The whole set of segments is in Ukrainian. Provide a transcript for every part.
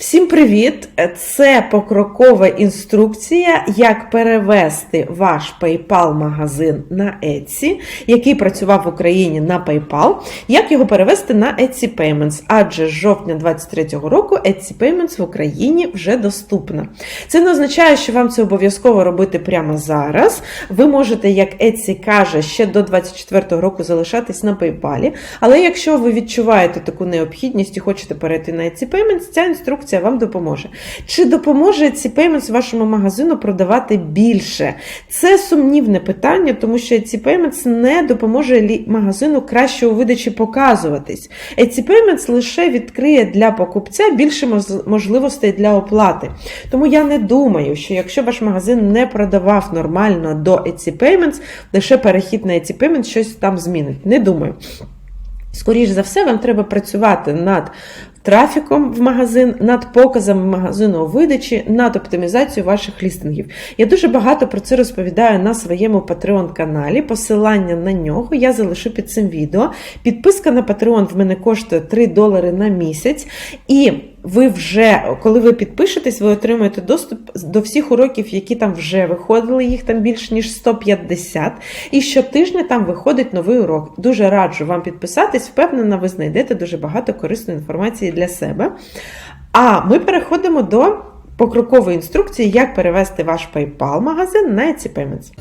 Всім привіт! Це покрокова інструкція, як перевести ваш PayPal магазин на Etsy, який працював в Україні на PayPal, як його перевести на Etsy Payments, адже з жовтня 2023 року Etsy Payments в Україні вже доступна. Це не означає, що вам це обов'язково робити прямо зараз. Ви можете, як Etsy каже, ще до 2024 року залишатись на PayPal, але якщо ви відчуваєте таку необхідність і хочете перейти на Etsy Payments, ця інструкція вам допоможе. Чи допоможе Etsy Payments вашому магазину продавати більше? Це сумнівне питання, тому що Etsy Payments не допоможе магазину краще у видачі показуватись. Etsy Payments лише відкриє для покупця більше можливостей для оплати. Тому я не думаю, що якщо ваш магазин не продавав нормально до Etsy Payments, лише перехід на Etsy Payments щось там змінить. Не думаю. Скоріше за все, вам треба працювати над трафіком в магазин, над показами магазину у видачі, над оптимізацією ваших лістингів. Я дуже багато про це розповідаю на своєму Patreon каналі. Посилання на нього я залишу під цим відео. Підписка на Patreon в мене коштує 3 долари на місяць. І ви вже, коли ви підпишетесь, ви отримаєте доступ до всіх уроків, які там вже виходили, їх там більш ніж 150. І щотижня там виходить новий урок. Дуже раджу вам підписатись, впевнена, ви знайдете дуже багато корисної інформації для себе. А ми переходимо до покрокової інструкції, як перевести ваш PayPal магазин на Etsy Payments.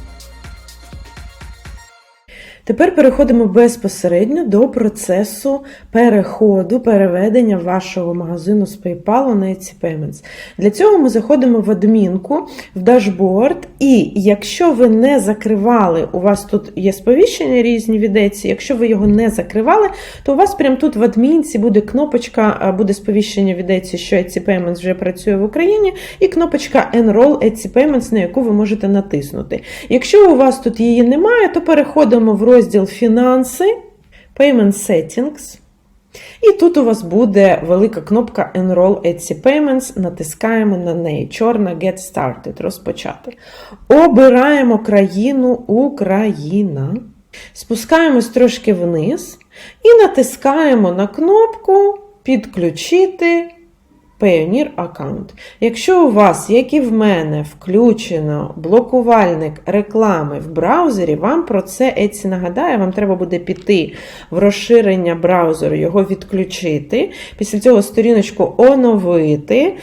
Тепер переходимо безпосередньо до процесу переходу, переведення вашого магазину з PayPal на Etsy Payments. Для цього ми заходимо в адмінку, в дашборд, і якщо ви не закривали, у вас тут є сповіщення різні від Etsy, якщо ви його не закривали, то у вас прямо тут в адмінці буде кнопочка, буде сповіщення від Etsy, що Etsy Payments вже працює в Україні, і кнопочка Enroll Etsy Payments, на яку ви можете натиснути. Якщо у вас тут її немає, то переходимо в розділ Фінанси, Payment Settings. І тут у вас буде велика кнопка Enroll Etsy Payments. Натискаємо на неї. Чорна Get Started. Розпочати. Обираємо країну Україна. Спускаємось трошки вниз і натискаємо на кнопку Підключити Payoneer аккаунт. Якщо у вас, як і в мене, включено блокувальник реклами в браузері, вам про це Etsy нагадає, вам треба буде піти в розширення браузеру, його відключити. Після цього сторіночку оновити.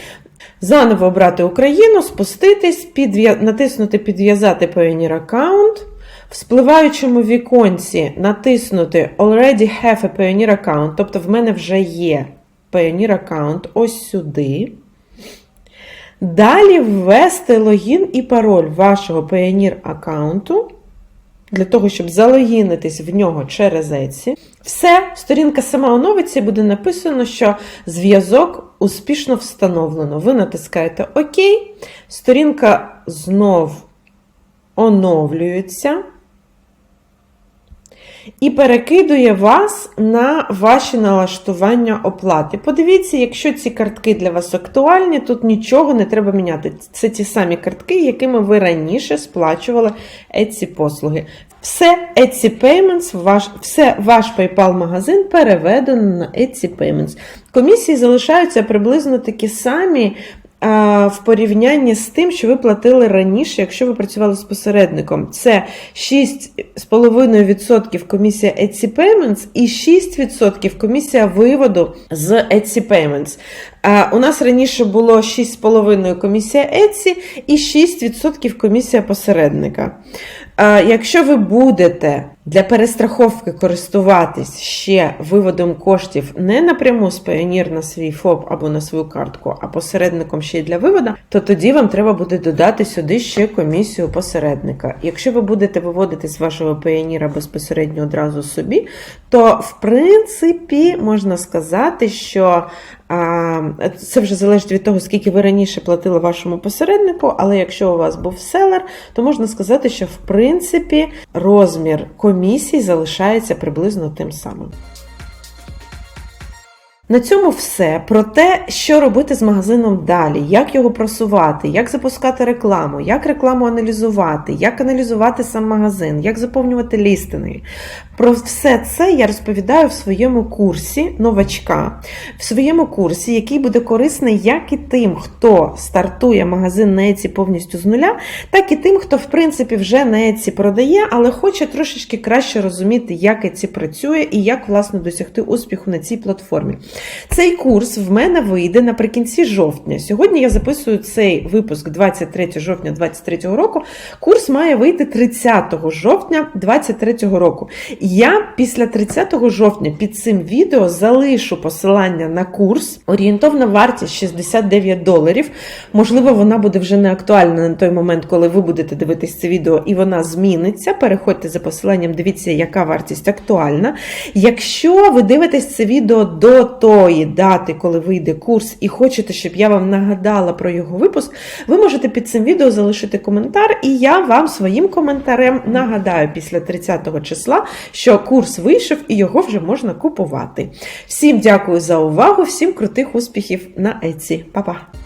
Заново обрати Україну, спуститись, підв'я... натиснути Підв'язати Payoneer аккаунт. В спливаючому віконці натиснути Already have a Payoneer account, тобто в мене вже є Payoneer аккаунт ось сюди. Далі ввести логін і пароль вашого Payoneer аккаунту. Для того, щоб залогінитись в нього через Etsy. Все, сторінка сама оновиться і буде написано, що зв'язок успішно встановлено. Ви натискаєте ОК, сторінка знов оновлюється і перекидує вас на ваші налаштування оплати. Подивіться, якщо ці картки для вас актуальні, тут нічого не треба міняти. Це ті самі картки, якими ви раніше сплачували Etsy послуги. Все Etsy Payments, ваш, все ваш PayPal магазин переведено на Etsy Payments. Комісії залишаються приблизно такі самі. А, В порівнянні з тим, що ви платили раніше, якщо ви працювали з посередником, це 6,5% комісія Etsy Payments і 6% комісія виводу з Etsy Payments. А, У нас раніше було 6,5% комісія Etsy і 6% комісія посередника. Якщо ви будете для перестраховки користуватись ще виводом коштів не напряму з Payoneer на свій ФОП або на свою картку, а посередником ще й для виводу, то тоді вам треба буде додати сюди ще комісію посередника. Якщо ви будете виводити з вашого Payoneer безпосередньо одразу собі, то в принципі можна сказати, що це вже залежить від того, скільки ви раніше платили вашому посереднику, але якщо у вас був селер, то можна сказати, що в принципі розмір комісій залишається приблизно тим самим. На цьому все про те, що робити з магазином далі, як його просувати, як запускати рекламу, як рекламу аналізувати, як аналізувати сам магазин, як заповнювати лістинги. Про все це я розповідаю в своєму курсі новачка, в своєму курсі, який буде корисний як і тим, хто стартує магазин на Etsy повністю з нуля, так і тим, хто в принципі вже на Etsy продає, але хоче трошечки краще розуміти, як Etsy працює і як власне досягти успіху на цій платформі. Цей курс в мене вийде наприкінці жовтня. Сьогодні я записую цей випуск 23 жовтня 2023 року. Курс має вийти 30 жовтня 2023 року. Я після 30 жовтня під цим відео залишу посилання на курс. Орієнтовна вартість 69 доларів. Можливо, вона буде вже не актуальна на той момент, коли ви будете дивитись це відео, і вона зміниться. Переходьте за посиланням, дивіться, яка вартість актуальна. Якщо ви дивитесь це відео до тої дати, коли вийде курс, і хочете, щоб я вам нагадала про його випуск, ви можете під цим відео залишити коментар, і я вам своїм коментарем нагадаю після 30 числа, що курс вийшов і його вже можна купувати. Всім дякую за увагу, всім крутих успіхів на Еці. Па-па!